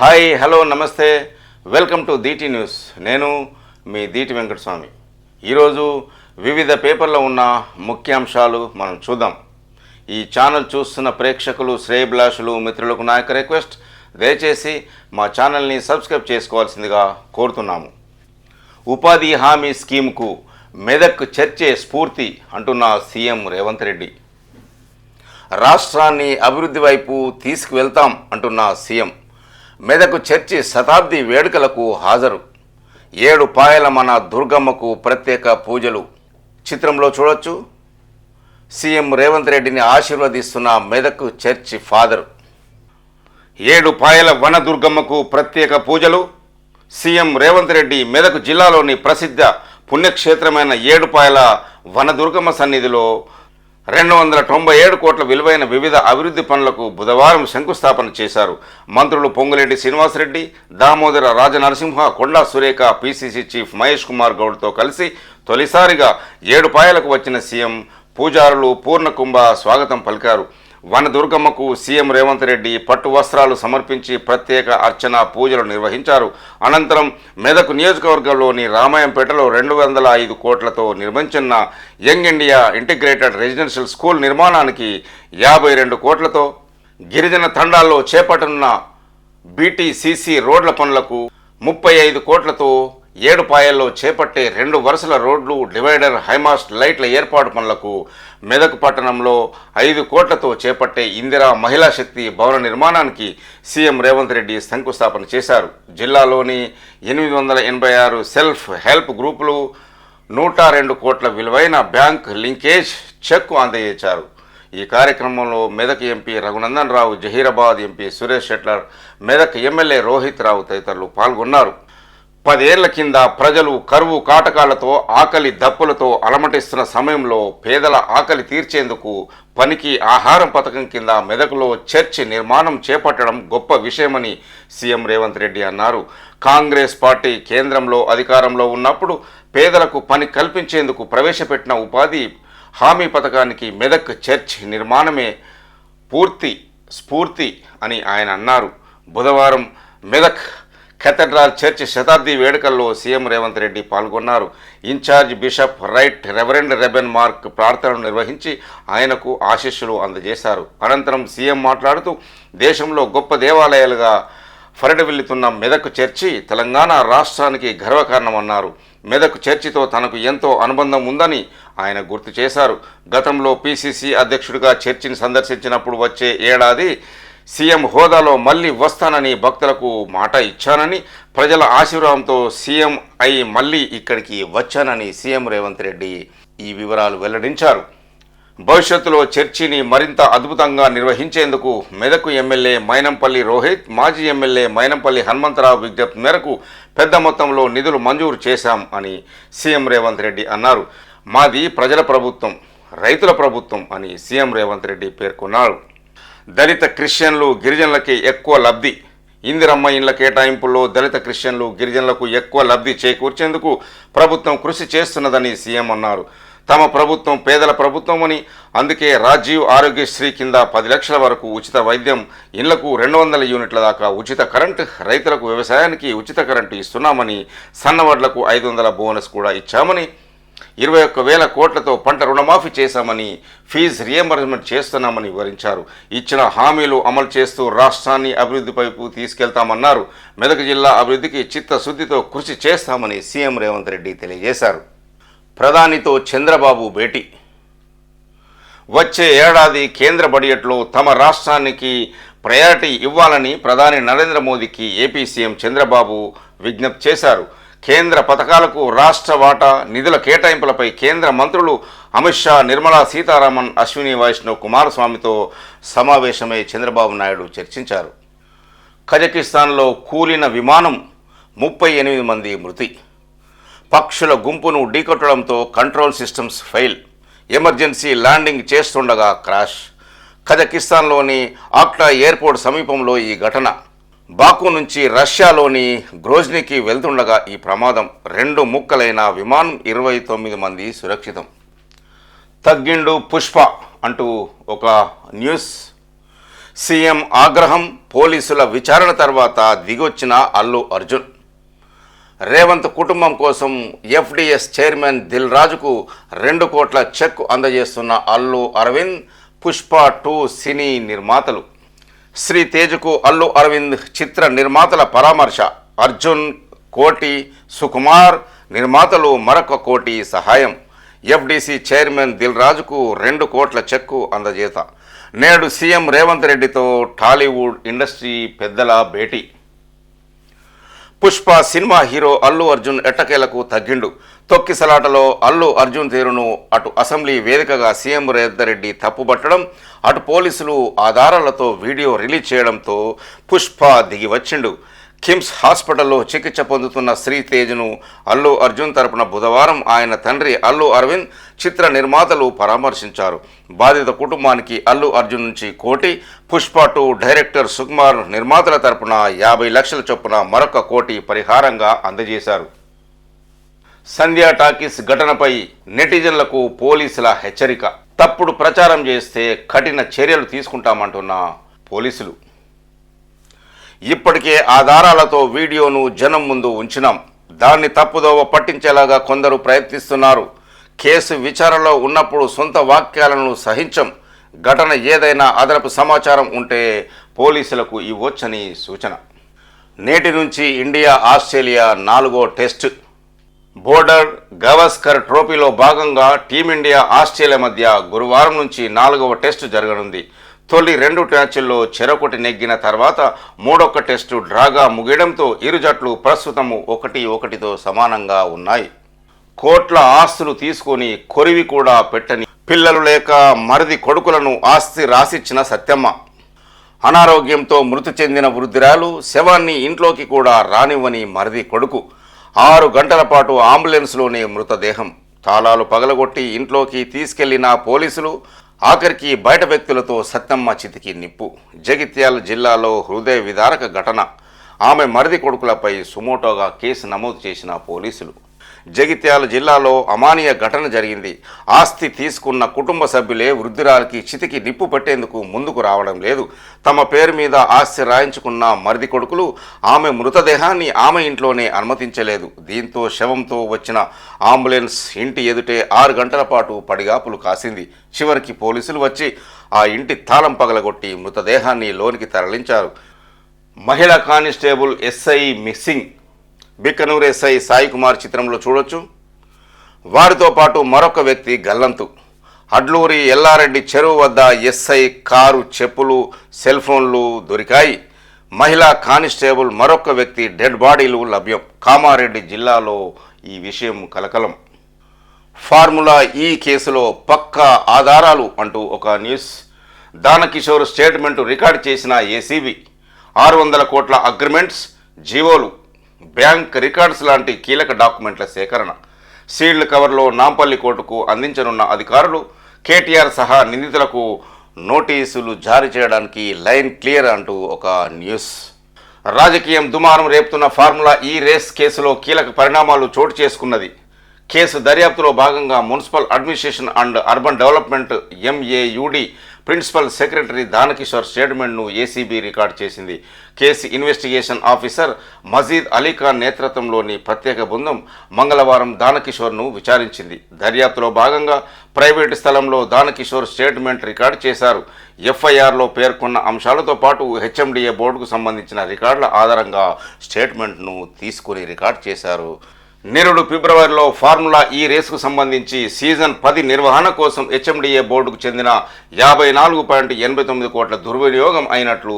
Hi hello నమస్తే. Welcome to DT news నేను మీ దీటి వెంకటస్వామి. ఈరోజు వివిధ పేపర్లో ఉన్న ముఖ్యాంశాలు మనం చూద్దాం. ఈ ఛానల్ చూస్తున్న ప్రేక్షకులు శ్రేయభిలాషులు మిత్రులకు నా యొక్క రిక్వెస్ట్ దయచేసి మా ఛానల్ని సబ్స్క్రైబ్ చేసుకోవాల్సిందిగా కోరుతున్నాము. ఉపాధి హామీ స్కీమ్కు మెదక్ చర్చే స్ఫూర్తి అంటున్న సీఎం రేవంత్ రెడ్డి. రాష్ట్రాన్ని అభివృద్ధి వైపు తీసుకువెళ్తాం అంటున్న సీఎం. మెదకు చర్చి శతాబ్ది వేడుకలకు హాజరు. ఏడు పాయల మన దుర్గమ్మకు ప్రత్యేక పూజలు. చిత్రంలో చూడొచ్చు. సీఎం రేవంత్ రెడ్డిని ఆశీర్వదిస్తున్న మెదకు చర్చి ఫాదర్. ఏడు పాయల వన దుర్గమ్మకు ప్రత్యేక పూజలు. సీఎం రేవంత్ రెడ్డి మెదక్ జిల్లాలోని ప్రసిద్ధ పుణ్యక్షేత్రమైన ఏడుపాయల వనదుర్గమ్మ సన్నిధిలో రెండు వందల తొంభై ఏడు కోట్ల విలువైన వివిధ అభివృద్ధి పనులకు బుధవారం శంకుస్థాపన చేశారు. మంత్రులు పొంగులేటి శ్రీనివాసరెడ్డి దామోదర రాజనరసింహ కొండా సురేఖ పిసిసి చీఫ్ మహేష్ కుమార్ గౌడ్తో కలిసి తొలిసారిగా ఏడుపాయలకు వచ్చిన సీఎం పూజారులు పూర్ణకుంభ స్వాగతం పలికారు. వనదుర్గమ్మకు సీఎం రేవంత్ రెడ్డి పట్టు వస్త్రాలు సమర్పించి ప్రత్యేక అర్చన పూజలు నిర్వహించారు. అనంతరం మెదక్ నియోజకవర్గంలోని రామాయంపేటలో రెండు వందల ఐదు కోట్లతో నిర్మించిన Young India integrated residential school నిర్మాణానికి యాభై రెండు కోట్లతో గిరిజన తండాల్లో చేపట్టనున్న బీటీసీసీ రోడ్ల పనులకు ముప్పై ఐదు కోట్లతో ఏడుపాయల్లో చేపట్టే రెండు వరుసల రోడ్లు డివైడర్ హైమాస్ట్ లైట్ల ఏర్పాటు పనులకు మెదక్ పట్టణంలో ఐదు కోట్లతో చేపట్టే ఇందిరా మహిళా శక్తి భవన నిర్మాణానికి సీఎం రేవంత్ రెడ్డి శంకుస్థాపన చేశారు. జిల్లాలోని ఎనిమిది వందల ఎనభై ఆరు సెల్ఫ్ హెల్ప్ గ్రూపులు నూట రెండు కోట్ల విలువైన బ్యాంక్ లింకేజ్ చెక్కు అందజేశారు. ఈ కార్యక్రమంలో Medak MP Raghunandan Rao Zaheerabad MP Suresh Shetkar Medak MLA Rohit Rao తదితరులు పాల్గొన్నారు. పదేళ్ళ కింద ప్రజలు కరువు కాటకాలతో ఆకలి దప్పులతో అలమటిస్తున్న సమయంలో పేదల ఆకలి తీర్చేందుకు పనికి ఆహారం పథకం కింద మెదకులో చర్చి నిర్మాణం చేపట్టడం గొప్ప విషయమని సీఎం రేవంత్ రెడ్డి అన్నారు. కాంగ్రెస్ పార్టీ కేంద్రంలో అధికారంలో ఉన్నప్పుడు పేదలకు పని కల్పించేందుకు ప్రవేశపెట్టిన ఉపాధి హామీ పథకానికి మెదక్ చర్చ్ నిర్మాణమే పూర్తి స్ఫూర్తి అని ఆయన అన్నారు. బుధవారం మెదక్ కెథడ్రాల్ చర్చ్ శతాబ్ది వేడుకల్లో సీఎం రేవంత్ రెడ్డి పాల్గొన్నారు. In-charge bishop right reverend Reuben Mark ప్రార్థనలు నిర్వహించి ఆయనకు ఆశీస్సులు అందజేశారు. అనంతరం సీఎం మాట్లాడుతూ దేశంలో గొప్ప దేవాలయాలుగా వెళ్తున్న మెదక్ చర్చి తెలంగాణ రాష్ట్రానికి గర్వకారణమన్నారు. మెదక్ చర్చితో తనకు ఎంతో అనుబంధం ఉందని ఆయన గుర్తు చేశారు. గతంలో పిసిసి అధ్యక్షుడిగా చర్చిని సందర్శించినప్పుడు వచ్చే ఏడాది సీఎం హోదాలో మళ్ళీ వస్తానని భక్తులకు మాట ఇచ్చానని ప్రజల ఆశీర్వాదంతో సీఎం అయి మళ్ళీ ఇక్కడికి వచ్చానని సీఎం రేవంత్ రెడ్డి ఈ వివరాలు వెల్లడించారు. భవిష్యత్తులో చర్చిని మరింత అద్భుతంగా నిర్వహించేందుకు మెదకు ఎమ్మెల్యే మైనంపల్లి రోహిత్ మాజీ ఎమ్మెల్యే మైనంపల్లి హనుమంతరావు విజ్ఞప్తి మేరకు పెద్ద మొత్తంలో నిధులు మంజూరు చేశాం అని సీఎం రేవంత్ రెడ్డి అన్నారు. మాది ప్రజల ప్రభుత్వం రైతుల ప్రభుత్వం అని సీఎం రేవంత్ రెడ్డి పేర్కొన్నారు. దళిత క్రిస్టియన్లు గిరిజనులకి ఎక్కువ లబ్ధి. ఇందిరమ్మ ఇండ్ల కేటాయింపుల్లో దళిత క్రిస్టియన్లు గిరిజనులకు ఎక్కువ లబ్ధి చేకూర్చేందుకు ప్రభుత్వం కృషి చేస్తున్నదని సీఎం అన్నారు. తమ ప్రభుత్వం పేదల ప్రభుత్వం అని అందుకే రాజీవ్ ఆరోగ్యశ్రీ కింద పది లక్షల వరకు ఉచిత వైద్యం ఇళ్ళకు రెండు వందల యూనిట్ల దాకా ఉచిత కరెంటు రైతులకు వ్యవసాయానికి ఉచిత కరెంటు ఇస్తున్నామని సన్నవడ్లకు ఐదు వందల బోనస్ కూడా ఇచ్చామని ఇరవై ఒక్క వేల కోట్లతో పంట రుణమాఫీ చేశామని ఫీజు రియంబర్స్మెంట్ చేస్తున్నామని వివరించారు. ఇచ్చిన హామీలు అమలు చేస్తూ రాష్ట్రాన్ని అభివృద్ధి వైపు తీసుకెళ్తామన్నారు. మెదక్ జిల్లా అభివృద్ధికి చిత్తశుద్ధితో కృషి చేస్తామని సీఎం రేవంత్ రెడ్డి తెలియజేశారు. ప్రధానితో చంద్రబాబు భేటీ. వచ్చే ఏడాది కేంద్ర బడ్జెట్లో తమ రాష్ట్రానికి ప్రయారిటీ ఇవ్వాలని ప్రధాని నరేంద్ర మోదీకి ఏపీ సీఎం చంద్రబాబు విజ్ఞప్తి చేశారు. కేంద్ర పథకాలకు రాష్ట్ర వాటా నిధుల కేటాయింపులపై కేంద్ర మంత్రులు అమిత్ షా నిర్మలా సీతారామన్ అశ్విని వైష్ణవ్ కుమారస్వామితో సమావేశమై చంద్రబాబు నాయుడు చర్చించారు. కజకిస్తాన్లో కూలిన విమానం ముప్పై ఎనిమిది మంది మృతి. పక్షుల గుంపును ఢీకొట్టడంతో control systems fail. Emergency landing చేస్తుండగా క్రాష్. కజకిస్తాన్లోని ఆక్టా ఎయిర్పోర్ట్ సమీపంలో ఈ ఘటన. బాకు నుంచి రష్యాలోని గ్రోజ్నికి వెళ్తుండగా ఈ ప్రమాదం రెండు ముక్కలైన విమానం ఇరవై తొమ్మిది మంది సురక్షితం. తగ్గిండు పుష్ప అంటూ ఒక న్యూస్. సీఎం ఆగ్రహం పోలీసుల విచారణ తర్వాత దిగొచ్చిన అల్లు అర్జున్. రేవంత్ కుటుంబం కోసం ఎఫ్డిఎస్ చైర్మన్ దిల్ రాజుకు రెండు కోట్ల చెక్ అందజేస్తున్న అల్లు అరవింద్ పుష్ప టూ సినీ నిర్మాతలు. శ్రీ తేజకు అల్లు అరవింద్ చిత్ర నిర్మాతల పరామర్శ. అర్జున్ కోటి సుకుమార్ నిర్మాతలు మరొక కోటి సహాయం. ఎఫ్డిసి చైర్మన్ దిల్ రాజుకు రెండు కోట్ల చెక్కు అందజేత. నేడు సీఎం రేవంత్ రెడ్డితో టాలీవుడ్ ఇండస్ట్రీ పెద్దల భేటీ. పుష్ప సినిమా హీరో అల్లు అర్జున్ ఎట్టకేలకు తగ్గిండు. తొక్కిసలాటలో అల్లు అర్జున్ తీరును అటు అసెంబ్లీ వేదికగా సీఎం రేవంత్ రెడ్డి తప్పుపట్టడం అటు పోలీసులు ఆధారాలతో వీడియో రిలీజ్ చేయడంతో పుష్ప దిగి వచ్చిండు. కిమ్స్ హాస్పిటల్లో చికిత్స పొందుతున్న శ్రీతేజ్ను అల్లు అర్జున్ తరపున బుధవారం ఆయన తండ్రి అల్లు అరవింద్ చిత్ర నిర్మాతలు పరామర్శించారు. బాధిత కుటుంబానికి అల్లు అర్జున్ నుంచి కోటి పుష్ప టూ డైరెక్టర్ సుకుమార్ నిర్మాతల తరపున యాభై లక్షల చొప్పున మరొక కోటి పరిహారంగా అందజేశారు. సంధ్యా టాకీస్ ఘటనపై నెటిజన్లకు పోలీసుల హెచ్చరిక. తప్పుడు ప్రచారం చేస్తే కఠిన చర్యలు తీసుకుంటామంటున్న పోలీసులు. ఇప్పటికే ఆధారాలతో వీడియోను జనం ముందు ఉంచినాం. దాన్ని తప్పుదోవ పట్టించేలాగా కొందరు ప్రయత్నిస్తున్నారు. కేసు విచారణలో ఉన్నప్పుడు సొంత వాక్యాలను సహించం. ఘటన ఏదైనా అదనపు సమాచారం ఉంటే పోలీసులకు ఇవ్వొచ్చని సూచన. నేటి నుంచి ఇండియా ఆస్ట్రేలియా నాలుగో టెస్ట్. బోర్డర్ గవస్కర్ ట్రోఫీలో భాగంగా టీమిండియా ఆస్ట్రేలియా మధ్య గురువారం నుంచి నాలుగవ టెస్టు జరగనుంది. తొలి రెండు మ్యాచ్ల్లో చెరొకటి నెగ్గిన తర్వాత మూడొక్క టెస్టు డ్రాగా ముగియడంతో ఇరు జట్లు ప్రస్తుతము ఒకటి ఒకటితో సమానంగా ఉన్నాయి. కోట్ల ఆస్తులు తీసుకొని కొరివి కూడా పెట్టని పిల్లలు లేక మరిది కొడుకులను ఆస్తి రాసిచ్చిన సత్యమ్మ. అనారోగ్యంతో మృతి చెందిన వృద్ధురాలు శవాన్ని ఇంట్లోకి కూడా రానివ్వని మరిది కొడుకు. ఆరు గంటల పాటు అంబులెన్స్లోనే మృతదేహం. తాళాలు పగలగొట్టి ఇంట్లోకి తీసుకెళ్ళిన పోలీసులు ఆఖరికి బయట వ్యక్తులతో సత్యమ్మ చితికి నిప్పు. జగిత్యాల జిల్లాలో హృదయ విదారక ఘటన. ఆమె మరిది కొడుకులపై సుమోటోగా కేసు నమోదు చేసిన పోలీసులు. జగిత్యాల జిల్లాలో అమానీయ ఘటన జరిగింది. ఆస్తి తీసుకున్న కుటుంబ సభ్యులే వృద్ధురాలకి చితికి నిప్పు పెట్టేందుకు ముందుకు రావడం లేదు. తమ పేరు మీద ఆస్తి రాయించుకున్న మరిది కొడుకులు ఆమె మృతదేహాన్ని ఆమె ఇంట్లోనే అనుమతించలేదు. దీంతో శవంతో వచ్చిన అంబులెన్స్ ఇంటి ఎదుటే ఆరు గంటల పాటు పడిగాపులు కాసింది. చివరికి పోలీసులు వచ్చి ఆ ఇంటి తాళం పగలగొట్టి మృతదేహాన్ని లోనికి తరలించారు. మహిళా constable SI missing Bikkanur SI Sai Kumar చిత్రంలో చూడొచ్చు. వారితో పాటు మరొక వ్యక్తి గల్లంతు. అడ్లూరి ఎల్లారెడ్డి చెరువు వద్ద ఎస్ఐ కారు చెప్పులు సెల్ ఫోన్లు దొరికాయి. మహిళా కానిస్టేబుల్ మరొక వ్యక్తి డెడ్ బాడీలు లభ్యం. కామారెడ్డి జిల్లాలో ఈ విషయం కలకలం. ఫార్ములా ఈ కేసులో పక్కా ఆధారాలు అంటూ ఒక న్యూస్. దానకిషోర్ స్టేట్మెంట్ రికార్డ్ చేసిన ఏసీబీ. ఆరు వందల కోట్ల అగ్రిమెంట్స్ జీవోలు. బ్యాంక్ రికార్డ్స్ లాంటి కీలక డాక్యుమెంట్ల సేకరణ. సీల్డ్ కవర్లో నాంపల్లి కోర్టుకు అందించనున్న అధికారులు కేటీఆర్ సహా నిందితులకు నోటీసులు జారీ చేయడానికి లైన్ క్లియర్ అంటూ ఒక న్యూస్. రాజకీయం దుమారం రేపుతున్న ఫార్ములా ఈ రేస్ కేసులో కీలక పరిణామాలు చోటు చేసుకున్నది. కేసు దర్యాప్తులో భాగంగా municipal administration and urban development MAUD principal secretary Danakishore స్టేట్మెంట్ను ఏసీబీ రికార్డ్ చేసింది. Case investigation officer Majeed Alikhan నేతృత్వంలోని ప్రత్యేక బృందం మంగళవారం దానకిషోర్ను విచారించింది. దర్యాప్తులో భాగంగా ప్రైవేటు స్థలంలో దానకిషోర్ స్టేట్మెంట్ రికార్డు చేశారు. ఎఫ్ఐఆర్లో పేర్కొన్న అంశాలతో పాటు హెచ్ఎండిఏ బోర్డుకు సంబంధించిన రికార్డుల ఆధారంగా స్టేట్మెంట్ను తీసుకుని రికార్డ్ చేశారు. నిరుడు ఫిబ్రవరిలో ఫార్ములా ఈ రేసుకు సంబంధించి సీజన్ పది నిర్వహణ కోసం హెచ్ఎండిఏ బోర్డుకు చెందిన యాభై నాలుగు పాయింట్ ఎనభై తొమ్మిది కోట్ల దుర్వినియోగం అయినట్లు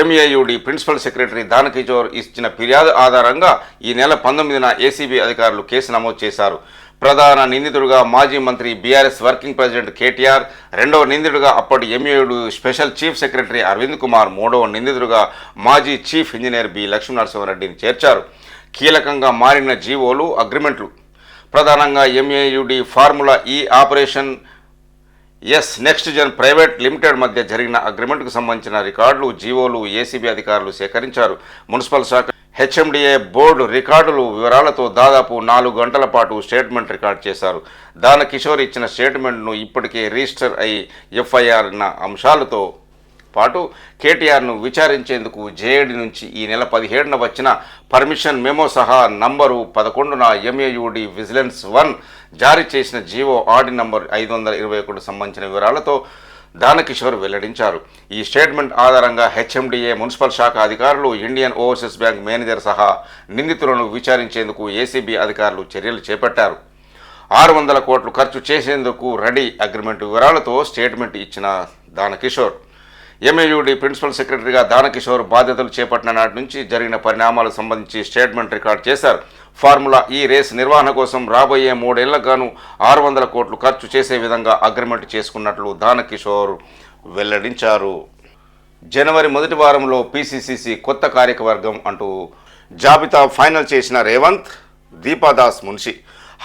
ఎంఏయుడి ప్రిన్సిపల్ సెక్రటరీ దానకిజోర్ ఇచ్చిన ఫిర్యాదు ఆధారంగా ఈ నెల పంతొమ్మిదిన ఏసీబీ అధికారులు కేసు నమోదు చేశారు. ప్రధాన నిందితుడుగా మాజీ మంత్రి బీఆర్ఎస్ వర్కింగ్ ప్రెసిడెంట్ కేటీఆర్ రెండవ నిందితుడుగా అప్పటి MAUD special chief secretary Arvind Kumar మూడవ నిందితుడుగా మాజీ చీఫ్ ఇంజనీర్ బి లక్ష్మీనరసింహారెడ్డిని చేర్చారు. కీలకంగా మారిన జీవోలు అగ్రిమెంట్లు. ప్రధానంగా MAUD formula E operation ace next gen private limited మధ్య జరిగిన అగ్రిమెంట్కు సంబంధించిన రికార్డులు జీవోలు ఏసీబీ అధికారులు సేకరించారు. మున్సిపల్ శాఖ హెచ్ఎండిఏ బోర్డు రికార్డులు వివరాలతో దాదాపు నాలుగు గంటల పాటు స్టేట్మెంట్ రికార్డ్ చేశారు. దాన కిషోర్ ఇచ్చిన స్టేట్మెంట్ను ఇప్పటికే రిజిస్టర్ అయి ఎఫ్ఐఆర్ అంశాలతో పాటు కేటీఆర్ను విచారించేందుకు జేఏడి నుంచి ఈ నెల పదిహేడున వచ్చిన పర్మిషన్ మెమో సహా నంబరు పదకొండున ఎంఏయుడి విజిలెన్స్ వన్ జారీ చేసిన జీవో ఆర్డి నంబర్ ఐదు వందల ఇరవై ఒకటి సంబంధించిన వివరాలతో దానకిషోర్ వెల్లడించారు. ఈ స్టేట్మెంట్ ఆధారంగా హెచ్ఎండిఏ మున్సిపల్ శాఖ అధికారులు ఇండియన్ ఓవర్సీస్ బ్యాంక్ మేనేజర్ సహా నిందితులను విచారించేందుకు ఏసీబీ అధికారులు చర్యలు చేపట్టారు. ఆరు వందల కోట్లు ఖర్చు చేసేందుకు రెడీ అగ్రిమెంట్ వివరాలతో స్టేట్మెంట్ ఇచ్చిన దానకిషోర్. ఎంఏయుడి ప్రిన్సిపల్ సెక్రటరీగా దానకిషోర్ బాధ్యతలు చేపట్టిన నాటి నుంచి జరిగిన పరిణామాలకు సంబంధించి స్టేట్మెంట్ రికార్డ్ చేశారు. ఫార్ములా ఈ రేస్ నిర్వహణ కోసం రాబోయే మూడేళ్ళగాను ఆరు వందల కోట్లు ఖర్చు చేసే విధంగా అగ్రిమెంట్ చేసుకున్నట్లు దానకిషోర్ వెల్లడించారు. జనవరి మొదటి వారంలో పీసీసీసీ కొత్త కార్యకవర్గం అంటూ జాబితా ఫైనల్ చేసిన రేవంత్ దీపాదాస్ మున్షి.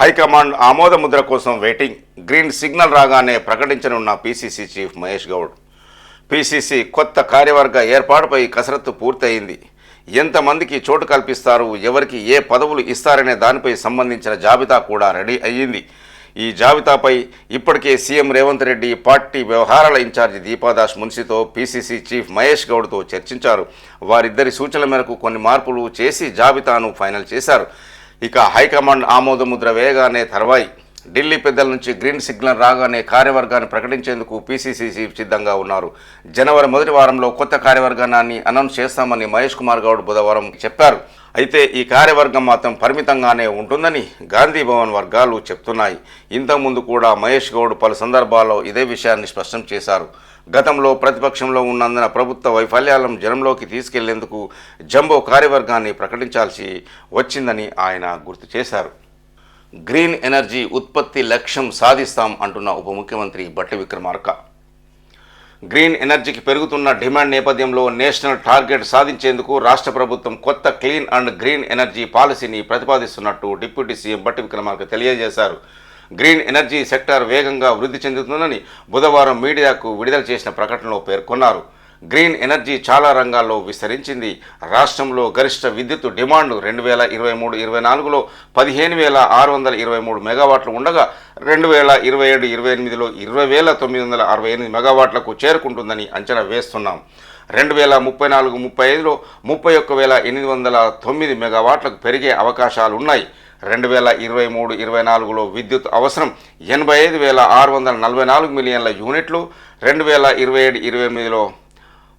హైకమాండ్ ఆమోద ముద్ర కోసం వెయిటింగ్ గ్రీన్ సిగ్నల్ రాగానే ప్రకటించనున్న PCC chief Mahesh Goud. PCC కొత్త కార్యవర్గ ఏర్పాటుపై కసరత్తు పూర్తయింది. ఎంతమందికి చోటు కల్పిస్తారు? ఎవరికి ఏ పదవులు ఇస్తారనే దానిపై సంబంధించిన జాబితా కూడా రెడీ అయ్యింది. ఈ జాబితాపై ఇప్పటికే సీఎం రేవంత్ రెడ్డి పార్టీ వ్యవహారాల ఇన్ఛార్జి దీపాదాస్ మున్సితో పీసీసీ చీఫ్ మహేష్ గౌడ్తో చర్చించారు. వారిద్దరి సూచనల మేరకు కొన్ని మార్పులు చేసి జాబితాను ఫైనల్ చేశారు. ఇక హైకమాండ్ ఆమోద ముద్ర వేయగానే తర్వాయి. ఢిల్లీ పెద్దల నుంచి గ్రీన్ సిగ్నల్ రాగానే కార్యవర్గాన్ని ప్రకటించేందుకు పీసీసీసీ సిద్ధంగా ఉన్నారు. జనవరి మొదటి వారంలో కొత్త కార్యవర్గాన్ని అనౌన్స్ చేస్తామని మహేష్ కుమార్ గౌడ్ బుధవారం చెప్పారు. అయితే ఈ కార్యవర్గం మాత్రం పరిమితంగానే ఉంటుందని గాంధీ భవన్ వర్గాలు చెప్తున్నాయి. ఇంతకుముందు కూడా మహేష్ గౌడ్ పలు సందర్భాల్లో ఇదే విషయాన్ని స్పష్టం చేశారు. గతంలో ప్రతిపక్షంలో ఉన్నందున ప్రభుత్వ వైఫల్యాలను జనంలోకి తీసుకెళ్ళేందుకు జంబో కార్యవర్గాన్ని ప్రకటించాల్సి వచ్చిందని ఆయన గుర్తు చేశారు. గ్రీన్ ఎనర్జీ ఉత్పత్తి లక్ష్యం సాధిస్తాం అంటున్న ఉప ముఖ్యమంత్రి బట్టి విక్రమార్క. గ్రీన్ ఎనర్జీకి పెరుగుతున్న డిమాండ్ నేపథ్యంలో నేషనల్ టార్గెట్ సాధించేందుకు రాష్ట్ర ప్రభుత్వం కొత్త క్లీన్ అండ్ గ్రీన్ ఎనర్జీ పాలసీని ప్రతిపాదిస్తున్నట్టు డిప్యూటీ సీఎం బట్టి విక్రమార్క తెలియజేశారు. గ్రీన్ ఎనర్జీ సెక్టార్ వేగంగా వృద్ధి చెందుతుందని బుధవారం మీడియాకు విడుదల చేసిన ప్రకటనలో పేర్కొన్నారు. గ్రీన్ ఎనర్జీ చాలా రంగాల్లో విస్తరించింది. రాష్ట్రంలో గరిష్ట విద్యుత్ డిమాండ్ రెండు వేల ఇరవై మూడు ఇరవై నాలుగులో పదిహేను వేల ఆరు వందల ఇరవై మూడు మెగావాట్లు ఉండగా రెండు వేల ఇరవై ఏడు ఇరవై ఎనిమిదిలో ఇరవై వేల తొమ్మిది వందల అరవై ఎనిమిది మెగావాట్లకు చేరుకుంటుందని అంచనా వేస్తున్నాం. రెండు వేల ముప్పై నాలుగు ముప్పై ఐదులో ముప్పై ఒక్క వేల ఎనిమిది వందల తొమ్మిది మెగావాట్లకు పెరిగే అవకాశాలు ఉన్నాయి రెండు వేల ఇరవై మూడు ఇరవై నాలుగులో విద్యుత్ అవసరం ఎనభై ఐదు వేల ఆరు వందల నలభై నాలుగు మిలియన్ల యూనిట్లు. రెండు వేల ఇరవై ఏడు ఇరవై ఎనిమిదిలో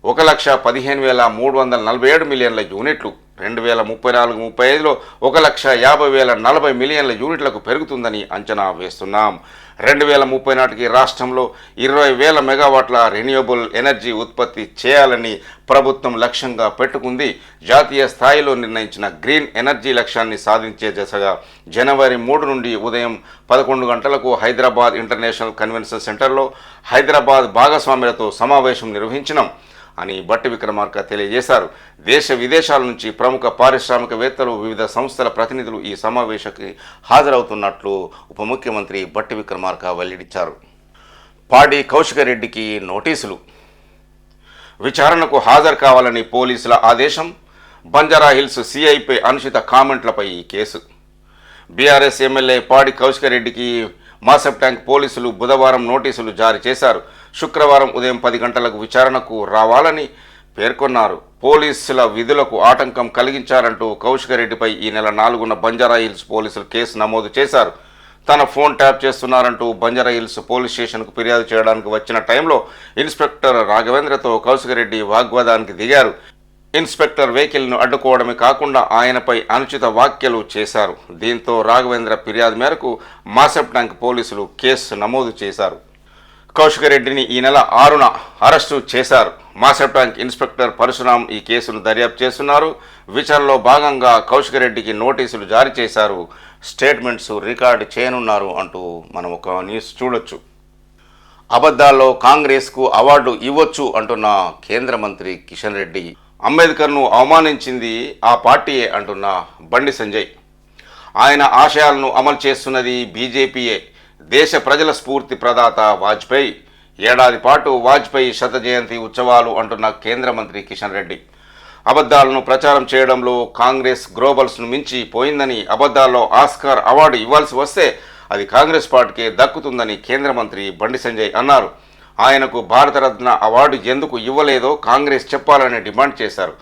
ఒక లక్ష పదిహేను వేల మూడు వందల నలభై ఏడు మిలియన్ల యూనిట్లు. రెండు వేల ముప్పై నాలుగు ముప్పై ఐదులో ఒక లక్ష యాభై వేల నలభై మిలియన్ల యూనిట్లకు పెరుగుతుందని అంచనా వేస్తున్నాం. రెండు వేల ముప్పై నాటికి రాష్ట్రంలో ఇరవై వేల మెగావాట్ల రెన్యూబుల్ ఎనర్జీ ఉత్పత్తి చేయాలని ప్రభుత్వం లక్ష్యంగా పెట్టుకుంది. జాతీయ స్థాయిలో నిర్ణయించిన గ్రీన్ ఎనర్జీ లక్ష్యాన్ని సాధించే దిశగా జనవరి మూడు నుండి ఉదయం పదకొండు గంటలకు హైదరాబాద్ ఇంటర్నేషనల్ కన్వెన్షన్ సెంటర్లో హైదరాబాద్ భాగస్వామ్యులతో సమావేశం నిర్వహించినాం. అని బట్టి విక్రమార్క తెలియజేశారు. దేశ విదేశాల నుంచి ప్రముఖ పారిశ్రామికవేత్తలు వివిధ సంస్థల ప్రతినిధులు ఈ సమావేశానికి హాజరవుతున్నట్లు ఉప ముఖ్యమంత్రి బట్టి విక్రమార్క వెల్లడించారు. పాడి కౌశికరెడ్డికి నోటీసులు. విచారణకు హాజరు కావాలని పోలీసుల ఆదేశం. బంజారా హిల్స్ సిఐపై అనుచిత కామెంట్లపై ఈ కేసు. బీఆర్ఎస్ ఎమ్మెల్యే పాడి కౌశికరెడ్డికి మాసప్ ట్యాంక్ పోలీసులు బుధవారం నోటీసులు జారీ చేశారు. శుక్రవారం ఉదయం పది గంటలకు విచారణకు రావాలని పేర్కొన్నారు. పోలీసుల విధులకు ఆటంకం కలిగించారంటూ కౌశికరెడ్డిపై ఈ నెల నాలుగున బంజారా హిల్స్ పోలీసులు కేసు నమోదు చేశారు. తన ఫోన్ ట్యాప్ చేస్తున్నారంటూ బంజారా హిల్స్ పోలీస్ స్టేషన్కు ఫిర్యాదు చేయడానికి వచ్చిన టైంలో ఇన్స్పెక్టర్ రాఘవేంద్రతో కౌశికరెడ్డి వాగ్వాదానికి దిగారు. ఇన్స్పెక్టర్ వెహికల్ను అడ్డుకోవడమే కాకుండా ఆయనపై అనుచిత వ్యాఖ్యలు చేశారు. దీంతో రాఘవేంద్ర ఫిర్యాదు మేరకు మాసెప్ ట్యాంక్ పోలీసులు కేసు నమోదు చేశారు. కౌశిక రెడ్డిని ఈ నెల ఆరున అరెస్టు చేశారు. మాస్టర్ ట్యాంక్ ఇన్స్పెక్టర్ పరశురాం ఈ కేసును దర్యాప్తు చేస్తున్నారు. విచారణలో భాగంగా కౌశికరెడ్డికి నోటీసులు జారీ చేశారు. స్టేట్మెంట్స్ రికార్డు చేయనున్నారు అంటూ మనం ఒక న్యూస్ చూడొచ్చు. అబద్ధాల్లో కాంగ్రెస్కు అవార్డు ఇవ్వొచ్చు అంటున్న కేంద్ర మంత్రి కిషన్ రెడ్డి అంబేద్కర్ను అవమానించింది ఆ పార్టీయే అంటున్న బండి సంజయ్. ఆయన ఆశయాలను అమలు చేస్తున్నది బీజేపీయే. దేశ ప్రజల స్ఫూర్తి ప్రదాత వాజ్పేయి. ఏడాది పాటు వాజ్పేయి శత జయంతి ఉత్సవాలు అంటున్న కేంద్ర మంత్రి కిషన్ రెడ్డి. అబద్ధాలను ప్రచారం చేయడంలో కాంగ్రెస్ గ్లోబల్స్ను మించి పోయిందని అబద్ధాల్లో ఆస్కార్ అవార్డు ఇవ్వాల్సి వస్తే అది కాంగ్రెస్ పార్టీకే దక్కుతుందని కేంద్ర మంత్రి బండి సంజయ్ అన్నారు. ఆయనకు భారతరత్న అవార్డు ఎందుకు ఇవ్వలేదో కాంగ్రెస్ చెప్పాలని డిమాండ్ చేశారు.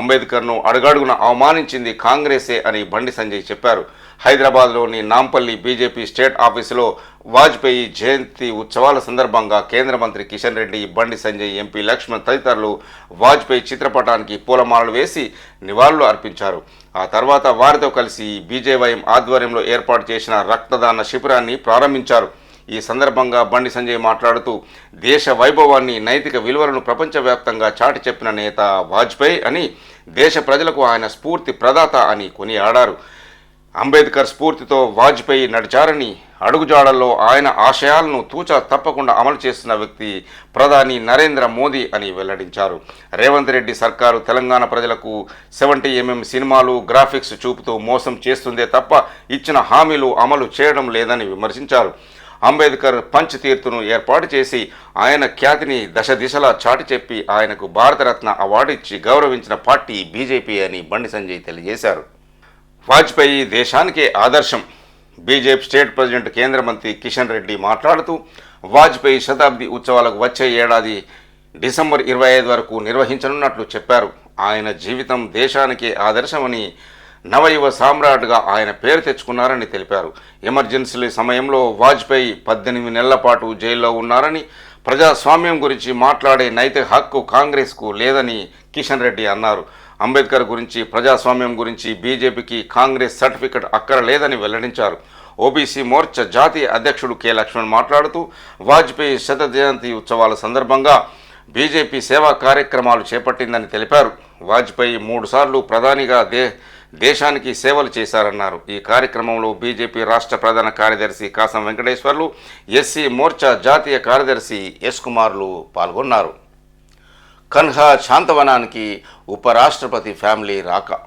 అంబేద్కర్ను అడుగడుగున అవమానించింది కాంగ్రెసే అని బండి సంజయ్ చెప్పారు. హైదరాబాద్లోని నాంపల్లి బీజేపీ స్టేట్ ఆఫీసులో వాజ్పేయి జయంతి ఉత్సవాల సందర్భంగా కేంద్ర మంత్రి కిషన్ రెడ్డి బండి సంజయ్ ఎంపీ లక్ష్మణ్ తదితరులు వాజ్పేయి చిత్రపటానికి పూలమాలలు వేసి నివాళులు అర్పించారు. ఆ తర్వాత వారితో కలిసి బీజేవైఎం ఆధ్వర్యంలో ఏర్పాటు చేసిన రక్తదాన శిబిరాన్ని ప్రారంభించారు. ఈ సందర్భంగా బండి సంజయ్ మాట్లాడుతూ దేశ వైభవాన్ని నైతిక విలువలను ప్రపంచవ్యాప్తంగా చాటి చెప్పిన నేత వాజ్పేయి అని దేశ ప్రజలకు ఆయన స్ఫూర్తి ప్రదాత అని కొనియాడారు. అంబేద్కర్ స్ఫూర్తితో వాజ్పేయి నడిచారని అడుగుజాడల్లో ఆయన ఆశయాలను తూచా తప్పకుండా అమలు చేస్తున్న వ్యక్తి ప్రధాని నరేంద్ర మోదీ అని వెల్లడించారు. రేవంత్ రెడ్డి సర్కారు తెలంగాణ ప్రజలకు సెవెంటీ ఎంఎం సినిమాలు గ్రాఫిక్స్ చూపుతూ మోసం చేస్తుందే తప్ప ఇచ్చిన హామీలు అమలు చేయడం లేదని విమర్శించారు. అంబేద్కర్ పంచ్ తీర్థును ఏర్పాటు చేసి ఆయన ఖ్యాతిని దశ దిశలా చాటి చెప్పి ఆయనకు భారతరత్న అవార్డు ఇచ్చి గౌరవించిన పార్టీ బీజేపీ అని బండి సంజయ్ తెలియజేశారు. వాజ్పేయి దేశానికే ఆదర్శం. బీజేపీ స్టేట్ ప్రెసిడెంట్ కేంద్ర మంత్రి కిషన్ రెడ్డి మాట్లాడుతూ వాజ్పేయి శతాబ్ది ఉత్సవాలకు వచ్చే ఏడాది డిసెంబర్ ఇరవై ఐదు వరకు నిర్వహించనున్నట్లు చెప్పారు. ఆయన జీవితం దేశానికే ఆదర్శమని నవయువ సామ్రాట్గా ఆయన పేరు తెచ్చుకున్నారని తెలిపారు. ఎమర్జెన్సీ సమయంలో వాజ్పేయి పద్దెనిమిది నెలల పాటు జైల్లో ఉన్నారని ప్రజాస్వామ్యం గురించి మాట్లాడే నైతిక హక్కు కాంగ్రెస్కు లేదని కిషన్ రెడ్డి అన్నారు. అంబేద్కర్ గురించి ప్రజాస్వామ్యం గురించి బీజేపీకి కాంగ్రెస్ సర్టిఫికెట్ అక్కరలేదని వెల్లడించారు. ఓబీసీ మోర్చా జాతీయ అధ్యక్షుడు కె. లక్ష్మణ్ మాట్లాడుతూ వాజ్పేయి శత జయంతి ఉత్సవాల సందర్భంగా బీజేపీ సేవా కార్యక్రమాలు చేపట్టిందని తెలిపారు. వాజ్పేయి మూడుసార్లు ప్రధానిగా దే దేశానికి సేవలు చేశారన్నారు. ఈ కార్యక్రమంలో బీజేపీ రాష్ట్ర ప్రధాన కార్యదర్శి కాసం వెంకటేశ్వర్లు ఎస్సీ మోర్చా జాతీయ కార్యదర్శి ఎస్ కుమార్లు పాల్గొన్నారు. కన్హా శాంతవనానికి ఉపరాష్ట్రపతి ఫ్యామిలీ రాక.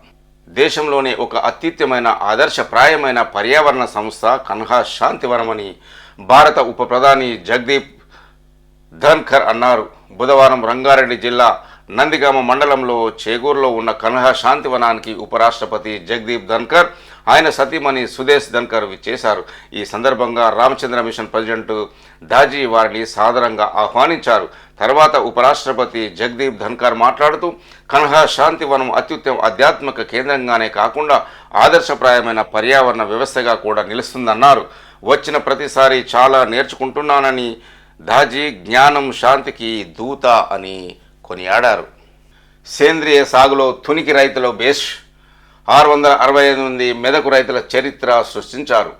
దేశంలోనే ఒక అత్యుత్తమైన ఆదర్శప్రాయమైన పర్యావరణ సంస్థ కన్హా శాంతివనమని భారత ఉప ప్రధాని జగదీప్ ధన్ఖర్ అన్నారు. బుధవారం రంగారెడ్డి జిల్లా నందిగామ మండలంలో చేగూరులో ఉన్న కన్హా శాంతివనానికి ఉపరాష్ట్రపతి జగదీప్ ధన్కర్ ఆయన సతీమణి సుదేశ్ ధన్కర్ చేశారు. ఈ సందర్భంగా రామచంద్ర మిషన్ ప్రెసిడెంట్ దాజీ వారిని సాదరంగా ఆహ్వానించారు. తర్వాత ఉపరాష్ట్రపతి జగదీప్ ధన్కర్ మాట్లాడుతూ కన్హా శాంతివనం అత్యుత్తమ ఆధ్యాత్మిక కేంద్రంగానే కాకుండా ఆదర్శప్రాయమైన పర్యావరణ వ్యవస్థగా కూడా నిలుస్తుందన్నారు. వచ్చిన ప్రతిసారి చాలా నేర్చుకుంటున్నానని దాజీ జ్ఞానం శాంతికి దూత అని కొనియాడారు. సేంద్రియ సాగులో తునికి రైతుల బేష్ ఆరు వందల అరవై ఐదు మంది మెదకు రైతుల చరిత్ర సృష్టించారు.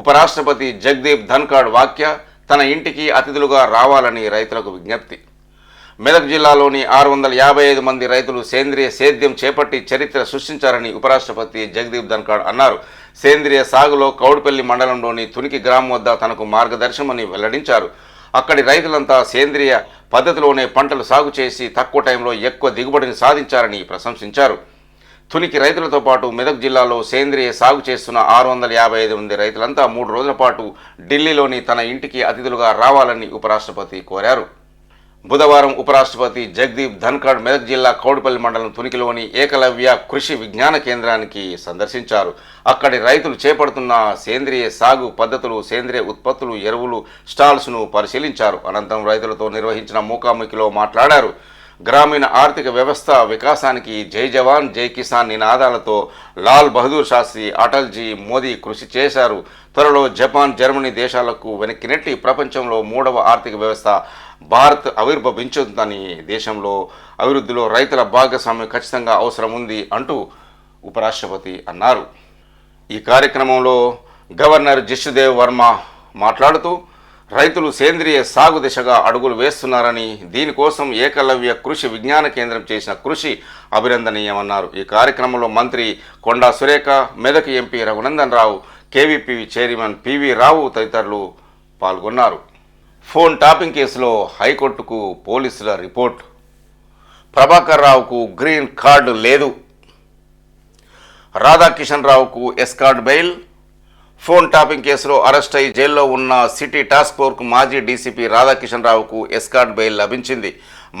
ఉపరాష్ట్రపతి జగదీప్ ధన్కాడ్ వాక్య తన ఇంటికి అతిథులుగా రావాలని రైతులకు విజ్ఞప్తి. మెదక్ జిల్లాలోని ఆరు వందల యాభై ఐదు మంది రైతులు సేంద్రియ సేద్యం చేపట్టి చరిత్ర సృష్టించారని ఉపరాష్ట్రపతి జగదీప్ ధన్కాడ్ అన్నారు. సేంద్రియ సాగులో కౌడుపల్లి మండలంలోని తునికి గ్రామం వద్ద తనకు మార్గదర్శమని వెల్లడించారు. అక్కడి రైతులంతా సేంద్రియ పద్ధతిలోనే పంటలు సాగు చేసి తక్కువ టైంలో ఎక్కువ దిగుబడిని సాధించారని ప్రశంసించారు. తునికి రైతులతో పాటు మెదక్ జిల్లాలో సేంద్రియ సాగు చేస్తున్న ఆరు వందల యాభై ఐదు మంది రైతులంతా మూడు రోజుల పాటు ఢిల్లీలోని తన ఇంటికి అతిథులుగా రావాలని ఉపరాష్ట్రపతి కోరారు. బుధవారం ఉపరాష్ట్రపతి జగదీప్ ధన్కడ్ మెదక్ జిల్లా కౌడిపల్లి మండలం తునికిలోని ఏకలవ్య కృషి విజ్ఞాన కేంద్రానికి సందర్శించారు. అక్కడి రైతులు చేపడుతున్న సేంద్రియ సాగు పద్ధతులు సేంద్రియ ఉత్పత్తులు ఎరువులు స్టాల్స్ను పరిశీలించారు. అనంతరం రైతులతో నిర్వహించిన మూకాముఖిలో మాట్లాడారు. గ్రామీణ ఆర్థిక వ్యవస్థ వికాసానికి జై జవాన్ జై కిసాన్ నినాదాలతో లాల్ బహదూర్ శాస్త్రి అటల్జీ మోదీ కృషి చేశారు. త్వరలో జపాన్ జర్మనీ దేశాలకు వెనక్కి నెట్టి ప్రపంచంలో మూడవ ఆర్థిక వ్యవస్థ భారత్ ఆవిర్భవించుందని దేశంలో అభివృద్ధిలో రైతుల భాగస్వామ్యం ఖచ్చితంగా అవసరం ఉంది అంటూ ఉపరాష్ట్రపతి అన్నారు. ఈ కార్యక్రమంలో గవర్నర్ జిష్ణుదేవ్ వర్మ మాట్లాడుతూ రైతులు సేంద్రియ సాగు దిశగా అడుగులు వేస్తున్నారని దీనికోసం ఏకలవ్య కృషి విజ్ఞాన కేంద్రం చేసిన కృషి అభినందనీయమన్నారు. ఈ కార్యక్రమంలో మంత్రి Konda Surekha Medak MP Raghunandan Rao KVP chairman PV Rao తదితరులు పాల్గొన్నారు. ఫోన్ టాపింగ్ కేసులో హైకోర్టుకు పోలీసుల రిపోర్ట్. ప్రభాకర్ రావుకు గ్రీన్ కార్డు లేదు. రాధాకిషన్ రావుకు ఎస్కార్డ్ బెయిల్. ఫోన్ టాపింగ్ కేసులో అరెస్ట్ అయి జైల్లో ఉన్న సిటీ టాస్క్ ఫోర్క్ మాజీ డీసీపీ రాధాకిషన్ రావుకు ఎస్కార్డ్ బెయిల్ లభించింది.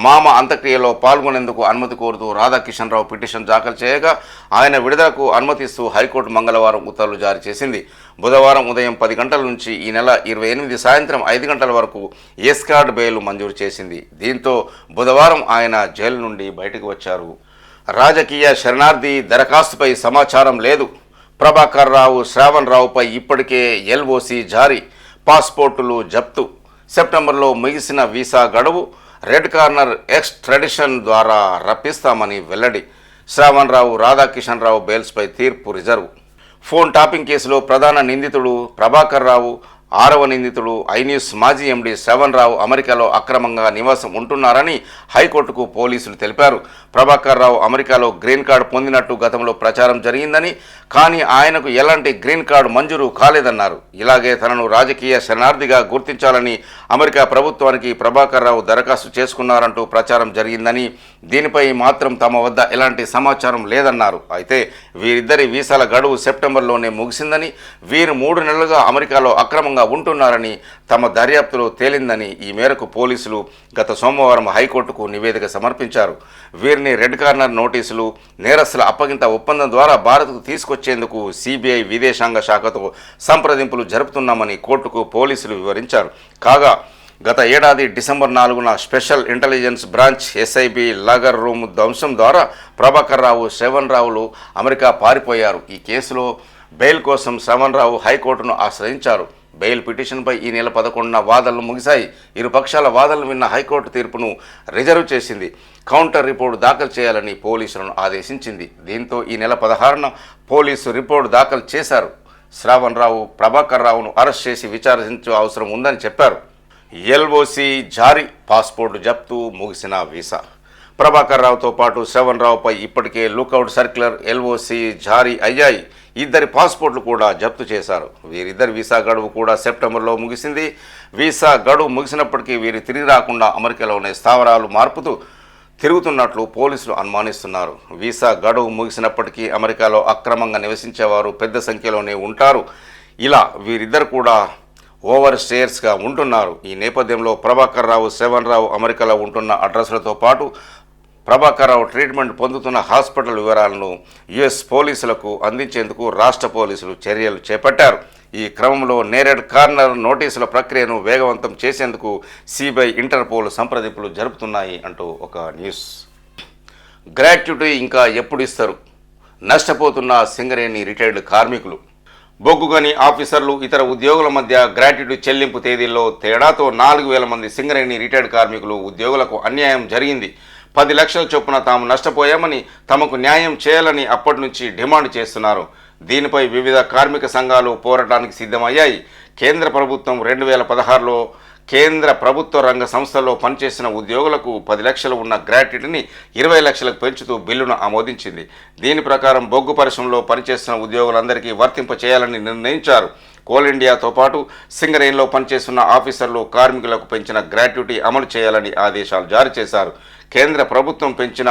మామ అంత్యక్రియలో పాల్గొనేందుకు అనుమతి కోరుతూ రాధాకిషన్ రావు పిటిషన్ దాఖలు చేయగా ఆయన విడుదలకు అనుమతిస్తూ హైకోర్టు మంగళవారం ఉత్తర్వులు జారీ చేసింది. బుధవారం ఉదయం పది గంటల నుంచి ఈ నెల ఇరవై ఎనిమిది సాయంత్రం ఐదు గంటల వరకు ఎస్కార్డ్ బెయిల్ మంజూరు చేసింది. దీంతో బుధవారం ఆయన జైలు నుండి బయటకు వచ్చారు. రాజకీయ శరణార్థి దరఖాస్తుపై సమాచారం లేదు. ప్రభాకర్ రావు శ్రావణ్ రావుపై ఇప్పటికే ఎల్ఓసి జారీ. పాస్పోర్టులు జప్తు. సెప్టెంబర్లో ముగిసిన వీసా గడువు. రెడ్ కార్నర్ ఎక్స్ ట్రెడిషన్ ద్వారా రప్పిస్తామని వెల్లడి. శ్రావణ్ రావు రాధాకిషన్ రావు బెయిల్స్పై తీర్పు రిజర్వ్. ఫోన్ టాపింగ్ కేసులో ప్రధాన నిందితుడు ప్రభాకర్ రావు ఆరవ నిందితుడు ఐన్యూస్ మాజీ ఎండీ శ్రవణ్ రావు అమెరికాలో అక్రమంగా నివాసం ఉంటున్నారని హైకోర్టుకు పోలీసులు తెలిపారు. ప్రభాకర్ రావు అమెరికాలో గ్రీన్ కార్డు పొందినట్టు గతంలో ప్రచారం జరిగిందని కానీ ఆయనకు ఎలాంటి గ్రీన్ కార్డు మంజూరు కాలేదన్నారు. ఇలాగే తనను రాజకీయ శరణార్థిగా గుర్తించాలని అమెరికా ప్రభుత్వానికి ప్రభాకర్ రావు దరఖాస్తు చేసుకున్నారంటూ ప్రచారం జరిగిందని దీనిపై మాత్రం తమ వద్ద ఎలాంటి సమాచారం లేదన్నారు. అయితే వీరిద్దరి వీసాల గడువు సెప్టెంబర్లోనే ముగిసిందని వీరు మూడు నెలలుగా అమెరికాలో అక్రమంగా ఉంటున్నారని తమ దర్యాప్తులో తేలిందని ఈ మేరకు పోలీసులు గత సోమవారం హైకోర్టుకు నివేదిక సమర్పించారు. వీరిని రెడ్ కార్నర్ నోటీసులు నేరస్తుల అప్పగింత ఒప్పందం ద్వారా భారత్కు తీసుకొచ్చేందుకు సిబిఐ విదేశాంగ శాఖతో సంప్రదింపులు జరుపుతున్నామని కోర్టుకు పోలీసులు వివరించారు. కాగా గత ఏడాది డిసెంబర్ నాలుగున special intelligence branch SIB logger room ధ్వంసం ద్వారా ప్రభాకర్ రావు శ్రవణ్ రావులు అమెరికా పారిపోయారు. ఈ కేసులో బెయిల్ కోసం శ్రవణ్ రావు హైకోర్టును ఆశ్రయించారు. బెయిల్ పిటిషన్పై ఈ నెల పదకొండున వాదనలు ముగిశాయి. ఇరు పక్షాల వాదనలు విన్న హైకోర్టు తీర్పును రిజర్వ్ చేసింది. కౌంటర్ రిపోర్టు దాఖలు చేయాలని పోలీసులను ఆదేశించింది. దీంతో ఈ నెల పదహారున పోలీసు రిపోర్టు దాఖలు చేశారు. శ్రావణ్ రావు ప్రభాకర్ రావును అరెస్ట్ చేసి విచారించే అవసరం ఉందని చెప్పారు. ఎల్ఓసి జారీ పాస్పోర్టు జప్తు ముగిసిన వీసా. ప్రభాకర్ రావుతో పాటు శ్రవణ్ రావుపై ఇప్పటికే లుకౌట్ సర్క్యులర్ ఎల్ఓసి జారీ అయ్యాయి. ఇద్దరి పాస్పోర్ట్లు కూడా జప్తు చేశారు. వీరిద్దరి వీసా గడువు కూడా సెప్టెంబర్లో ముగిసింది. వీసా గడువు ముగిసినప్పటికీ వీరు తిరిగి రాకుండా అమెరికాలోనే స్థావరాలు మార్పుతూ తిరుగుతున్నట్లు పోలీసులు అనుమానిస్తున్నారు. వీసా గడువు ముగిసినప్పటికీ అమెరికాలో అక్రమంగా నివసించేవారు పెద్ద సంఖ్యలోనే ఉంటారు. ఇలా వీరిద్దరు కూడా ఓవర్ స్టేయర్స్గా ఉంటున్నారు. ఈ నేపథ్యంలో ప్రభాకర్ రావు శ్రవణ్ రావు అమెరికాలో ఉంటున్న అడ్రస్లతో పాటు ప్రభాకర్ రావు ట్రీట్మెంట్ పొందుతున్న హాస్పిటల్ వివరాలను యుఎస్ పోలీసులకు అందించేందుకు రాష్ట్ర పోలీసులు చర్యలు చేపట్టారు. ఈ క్రమంలో నేరేడ్ కార్నర్ నోటీసుల ప్రక్రియను వేగవంతం చేసేందుకు సిబిఐ ఇంటర్పోల్ సంప్రదింపులు జరుపుతున్నాయి అంటూ ఒక న్యూస్. గ్రాట్యుటీ ఇంకా ఎప్పుడు ఇస్తారు? నష్టపోతున్న సింగరేణి రిటైర్డ్ కార్మికులు. బొగ్గుగని ఆఫీసర్లు ఇతర ఉద్యోగుల మధ్య గ్రాట్యుటీ చెల్లింపు తేదీల్లో తేడాతో నాలుగు వేల మంది సింగరేణి రిటైర్డ్ కార్మికులు ఉద్యోగులకు అన్యాయం జరిగింది. పది లక్షల చొప్పున తాము నష్టపోయామని తమకు న్యాయం చేయాలని అప్పటి నుంచి డిమాండ్ చేస్తున్నారు. దీనిపై వివిధ కార్మిక సంఘాలు పోరాటానికి సిద్ధమయ్యాయి. కేంద్ర ప్రభుత్వం రెండు వేల పదహారులో కేంద్ర ప్రభుత్వ రంగ సంస్థల్లో పనిచేసిన ఉద్యోగులకు పది లక్షలు ఉన్న గ్రాట్యుటీని ఇరవై లక్షలకు పెంచుతూ బిల్లును ఆమోదించింది. దీని ప్రకారం బొగ్గు పరిశ్రమలో పనిచేస్తున్న ఉద్యోగులందరికీ వర్తింప చేయాలని నిర్ణయించారు. కోల్ ఇండియాతో పాటు సింగరేన్లో పనిచేస్తున్న ఆఫీసర్లు కార్మికులకు పెంచిన గ్రాట్యుటీ అమలు చేయాలని ఆదేశాలు జారీ చేశారు. కేంద్ర ప్రభుత్వం పెంచిన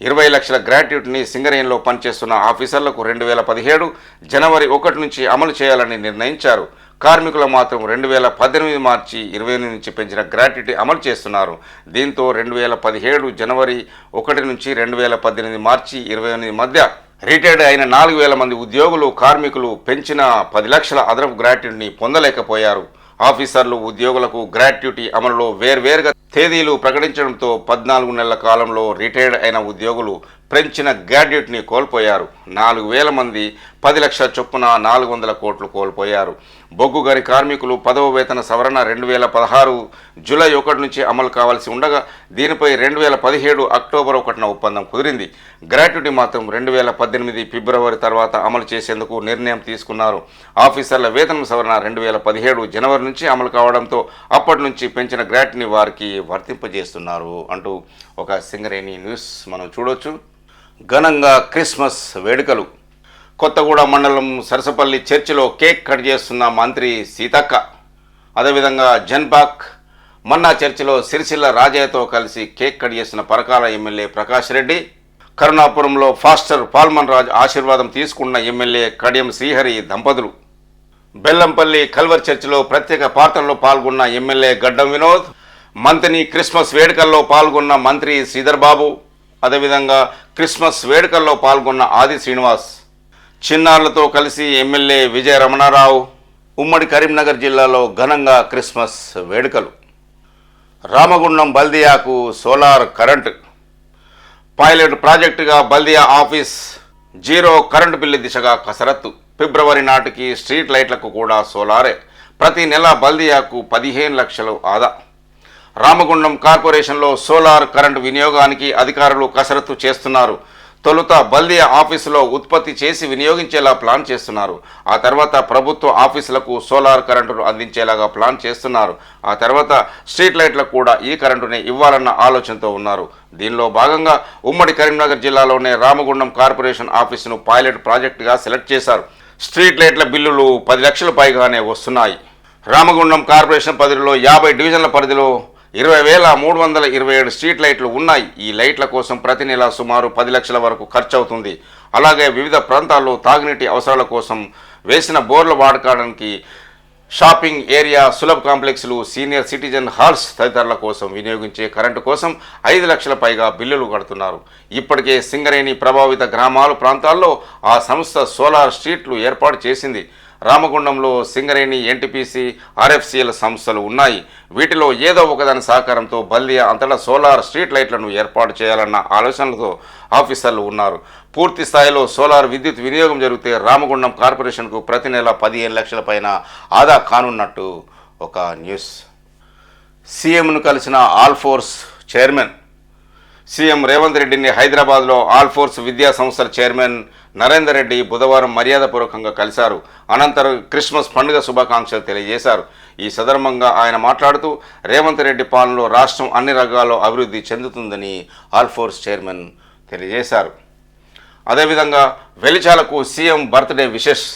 ఇరవై లక్షల గ్రాట్యుటీని సింగరేణిలో పనిచేస్తున్న ఆఫీసర్లకు రెండు వేల పదిహేడు జనవరి ఒకటి నుంచి అమలు చేయాలని నిర్ణయించారు. కార్మికులు మాత్రం రెండు వేల పద్దెనిమిది మార్చి ఇరవై ఎనిమిది నుంచి పెంచిన గ్రాట్యుటీ అమలు చేస్తున్నారు. దీంతో రెండు వేల పదిహేడు జనవరి ఒకటి నుంచి రెండు వేల పద్దెనిమిది మార్చి ఇరవై ఎనిమిది మధ్య రిటైర్డ్ అయిన నాలుగు వేల మంది ఉద్యోగులు కార్మికులు పెంచిన పది లక్షల అదనపు గ్రాట్యుటీని పొందలేకపోయారు. ఆఫీసర్లు ఉద్యోగులకు గ్రాట్యుటీ అమలులో వేర్వేరుగా తేదీలు ప్రకటించడంతో పద్నాలుగు నెలల కాలంలో రిటైర్డ్ అయిన ఉద్యోగులు పెంచిన గ్రాడ్యుయేట్ని కోల్పోయారు. నాలుగు వేల మంది పది లక్షల చొప్పున నాలుగు వందల కోట్లు కోల్పోయారు. బొగ్గు గని కార్మికులు పదవ వేతన సవరణ రెండు వేల పదహారు జూలై ఒకటి నుంచి అమలు కావాల్సి ఉండగా దీనిపై రెండు వేల పదిహేడు అక్టోబర్ ఒకటిన ఒప్పందం కుదిరింది. గ్రాట్యుటీ మాత్రం రెండు వేల పద్దెనిమిది ఫిబ్రవరి తర్వాత అమలు చేసేందుకు నిర్ణయం తీసుకున్నారు. ఆఫీసర్ల వేతనం సవరణ రెండు వేల పదిహేడు జనవరి నుంచి అమలు కావడంతో అప్పటి నుంచి పెంచిన గ్రాట్యుటీని వారికి వర్తింపజేస్తున్నారు అంటూ ఒక సింగరేణి న్యూస్ మనం చూడొచ్చు. ఘనంగా క్రిస్మస్ వేడుకలు. కొత్తగూడ మండలం సరసపల్లి చర్చిలో కేక్ కట్ చేస్తున్న మంత్రి సీతక్క. అదేవిధంగా జన్బాక్ మన్నా చర్చిలో సిరిసిల్ల రాజయ్యతో కలిసి కేక్ కట్ చేసిన పరకాల ఎమ్మెల్యే ప్రకాష్ రెడ్డి కరుణాపురంలో ఫాస్టర్ పాల్మన్ రాజ్ ఆశీర్వాదం తీసుకున్న ఎమ్మెల్యే కడియం శ్రీహరి దంపతులు. బెల్లంపల్లి కల్వర్ చర్చిలో ప్రత్యేక ప్రార్థనలో పాల్గొన్న ఎమ్మెల్యే గడ్డం వినోద్ మంత్రిని క్రిస్మస్ వేడుకల్లో పాల్గొన్న మంత్రి శ్రీధర్ బాబు అదేవిధంగా క్రిస్మస్ వేడుకల్లో పాల్గొన్న ఆది శ్రీనివాస్ చిన్నారులతో కలిసి ఎమ్మెల్యే విజయ రమణారావు ఉమ్మడి కరీంనగర్ జిల్లాలో ఘనంగా క్రిస్మస్ వేడుకలు. రామగుండం బల్దియాకు సోలార్ కరెంట్. పైలట్ ప్రాజెక్టుగా బల్దియా ఆఫీస్ జీరో కరెంటు బిల్లు దిశగా కసరత్తు. ఫిబ్రవరి నాటికి స్ట్రీట్ లైట్లకు కూడా సోలారే. ప్రతి నెల బల్దియాకు పదిహేను లక్షలు ఆదా. రామగుండం కార్పొరేషన్లో సోలార్ కరెంటు వినియోగానికి అధికారులు కసరత్తు చేస్తున్నారు. తొలుత బల్దియా ఆఫీసులో ఉత్పత్తి చేసి వినియోగించేలా ప్లాన్ చేస్తున్నారు. ఆ తర్వాత ప్రభుత్వ ఆఫీసులకు సోలార్ కరెంటును అందించేలాగా ప్లాన్ చేస్తున్నారు. ఆ తర్వాత స్ట్రీట్ లైట్లకు కూడా ఈ కరెంటుని ఇవ్వాలన్న ఆలోచనతో ఉన్నారు. దీనిలో భాగంగా ఉమ్మడి కరీంనగర్ జిల్లాలోనే రామగుండం కార్పొరేషన్ ఆఫీసును పైలట్ ప్రాజెక్టుగా సెలెక్ట్ చేశారు. స్ట్రీట్ లైట్ల బిల్లులు పది లక్షల పైగానే వస్తున్నాయి. రామగుండం కార్పొరేషన్ పరిధిలో యాభై డివిజన్ల పరిధిలో ఇరవై వేల మూడు వందల ఇరవై ఏడు స్ట్రీట్ లైట్లు ఉన్నాయి. ఈ లైట్ల కోసం ప్రతి నెల సుమారు పది లక్షల వరకు ఖర్చు అవుతుంది అలాగే వివిధ ప్రాంతాల్లో తాగునీటి అవసరాల కోసం వేసిన బోర్ల వాడకానికి షాపింగ్ ఏరియా సులభ కాంప్లెక్స్లు సీనియర్ సిటిజన్ హాల్స్ తదితరుల కోసం వినియోగించే కరెంటు కోసం ఐదు లక్షల పైగా బిల్లులు కడుతున్నారు. ఇప్పటికే సింగరేణి ప్రభావిత గ్రామాలు ప్రాంతాల్లో ఆ సంస్థ సోలార్ స్ట్రీట్లు ఏర్పాటు చేసింది. రామగుండంలో సింగరేణి ఎన్టీపీసీ ఆర్ఎఫ్సిఎల్ సంస్థలు ఉన్నాయి. వీటిలో ఏదో ఒకదాని సహకారంతో బల్దియా అంతటా సోలార్ స్ట్రీట్ లైట్లను ఏర్పాటు చేయాలన్న ఆలోచనలతో ఆఫీసర్లు ఉన్నారు. పూర్తి స్థాయిలో సోలార్ విద్యుత్ వినియోగం జరిగితే రామగుండం కార్పొరేషన్కు ప్రతి నెల పదిహేను లక్షల పైన ఆదా కానున్నట్టు ఒక న్యూస్. సీఎంను కలిసిన Alphores chairman CM Revanth రెడ్డిని హైదరాబాద్లో ఆల్ ఫోర్స్ విద్యా సంస్థల చైర్మన్ నరేందర్ రెడ్డి బుధవారం మర్యాదపూర్వకంగా కలిశారు. అనంతరం క్రిస్మస్ పండుగ శుభాకాంక్షలు తెలియజేశారు. ఈ సందర్భంగా ఆయన మాట్లాడుతూ రేవంత్ రెడ్డి పాలనలో రాష్ట్రం అన్ని రంగాల్లో అభివృద్ధి చెందుతుందని ఆల్ ఫోర్స్ చైర్మన్ తెలియజేశారు. అదేవిధంగా వెలిచాలకు CM birthday wishes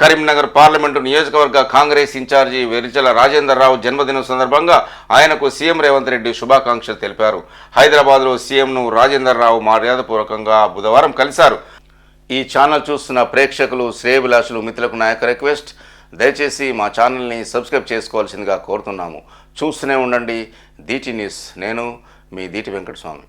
Karimnagar parliament నియోజకవర్గ కాంగ్రెస్ ఇన్ఛార్జి వెరిచల రాజేందర్ రావు జన్మదినం సందర్భంగా ఆయనకు సీఎం రేవంత్ రెడ్డి శుభాకాంక్షలు తెలిపారు. హైదరాబాద్లో సీఎంను రాజేందర్ రావు మర్యాదపూర్వకంగా బుధవారం కలిశారు. ఈ ఛానల్ చూస్తున్న ప్రేక్షకులు శ్రేయభిలాషులు మిత్రులకు నాయక రిక్వెస్ట్ దయచేసి మా ఛానల్ని సబ్స్క్రైబ్ చేసుకోవాల్సిందిగా కోరుతున్నాము. చూస్తూనే ఉండండి. DT news. నేను మీ దీటి వెంకటస్వామి.